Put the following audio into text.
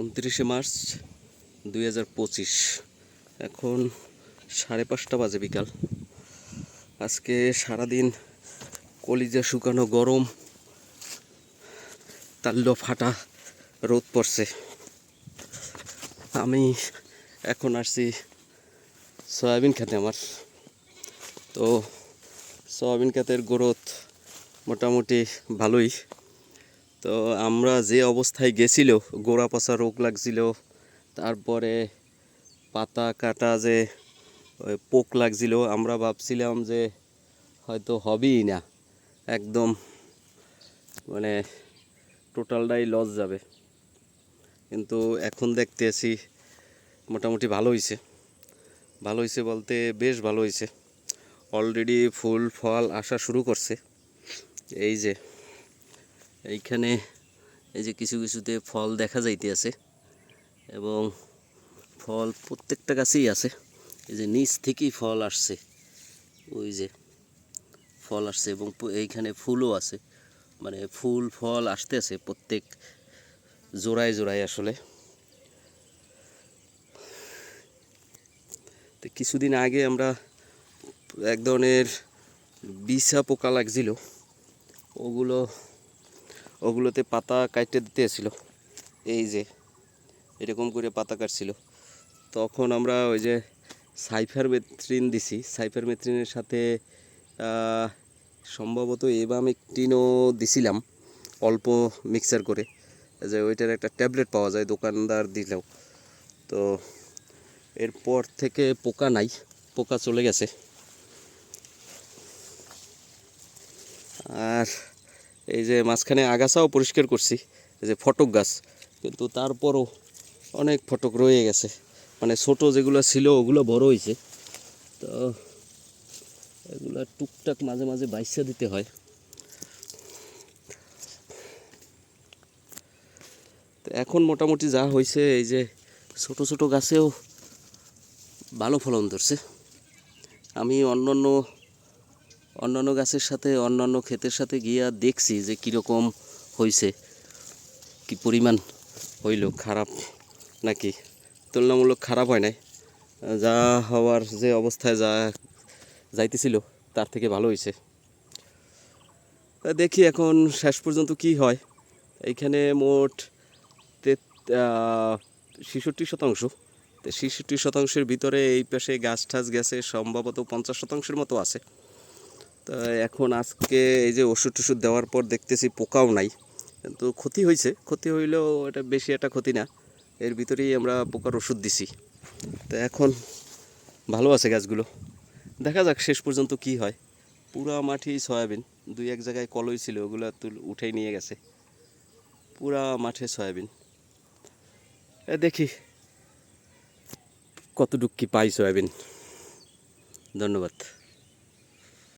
উনত্রিশে মার্চ দুই হাজার পঁচিশ। এখন সাড়ে পাঁচটা বাজে বিকাল। আজকে সারাদিন কলিজা শুকানো গরম, তাল্য ফাটা রোদ পড়ছে। আমি এখন আসছি সয়াবিন খেতে আমার। তো সয়াবিন ক্ষেতের গ্রোথ মোটামুটি ভালোই। তো আমরা যে অবস্থায় গেছিল গোড়া পচা রোগ লাগছিল, তারপরে পাতা কাটা যে পোক লাগছিল, আমরা ভাবছিলাম যে হয়তো হবেই না। একদম মানে টোটালটাই লস যাবে। কিন্তু এখন দেখতেছি মোটামুটি ভালো হয়েছে ভালো হয়েছে বলতে বেশ ভালো হয়েছে অলরেডি ফুল, ফল, আসা শুরু করছে। এই যে এইখানে এই যে কিছু কিছুতে ফল দেখা যাইতে আছে এবং ফল প্রত্যেকটা গাছেই আছে। এই যে নিচ থেকেই ফল আসছে। ওই যে ফল আসছে এবং এইখানে ফুলও আছে। মানে ফুল, ফল আসতে আছে প্রত্যেক জোড়ায় জোড়ায় আসলে। তো কিছুদিন আগে আমরা এক ধরনের বিছা পোকা লাগছিল। ওগুলো ওগুলোতে পাতা কাটতে দিতেছিল এই যে, এরকম করে পাতা কাটছিল। তখন আমরা ওই যে সাইফার মেথ্রিন দিছি। সাইফার মেথ্রিনের সাথে সম্ভবত এবামেকটিনও দিছিলাম অল্প মিক্সার করে। যে ওইটার একটা ট্যাবলেট পাওয়া যায়, দোকানদার দিলেও। তো এরপর থেকে পোকা নাই, পোকা চলে গেছে। আর এই যে মাঝখানে আগাছাও পরিষ্কার করছি, এই যে ফটক গাছ। কিন্তু তারপরও অনেক ফটক রয়ে গেছে। মানে ছোট যেগুলো ছিল, ওগুলো বড় হয়েছে। তো এগুলো টুকটাক মাঝে মাঝে বাইসা দিতে হয়। তো এখন মোটামুটি যা হয়েছে, এই যে ছোট ছোট গাছেও ভালো ফলন ধরছে। আমি অন্যান্য অন্যান্য গাছের সাথে, অন্যান্য ক্ষেতের সাথে গিয়া দেখছি যে কীরকম হয়েছে কি পরিমাণ হইল, খারাপ নাকি? তুলনামূলক খারাপ হয় নাই। যা হওয়ার যে অবস্থায় যা যাইতেছিল, তার থেকে ভালো হয়েছে দেখি এখন শেষ পর্যন্ত কি হয়। এইখানে মোট ছেষট্টি শতাংশ। ছেষট্টি শতাংশের ভিতরে এই পাশে গাছ টাছ গেছে, সম্ভবত পঞ্চাশ শতাংশের মতো আছে। তা এখন আজকে এই যে ওষুধ টষুধ দেওয়ার পর দেখতেছি পোকাও নাই। কিন্তু ক্ষতি হয়েছে, ক্ষতি হইলেও এটা বেশি একটা ক্ষতি না। এর ভিতরেই আমরা পোকার ওষুধ দিছি। তো এখন ভালো আছে গাছগুলো। দেখা যাক শেষ পর্যন্ত কি হয়। পুরা মাটি সয়াবিন, দুই এক জায়গায় কলই ছিল, ওগুলো তুল উঠেই নিয়ে গেছে। পুরা মাঠে সয়াবিন। এ দেখি কতটুক কি পাই সয়াবিন। ধন্যবাদ।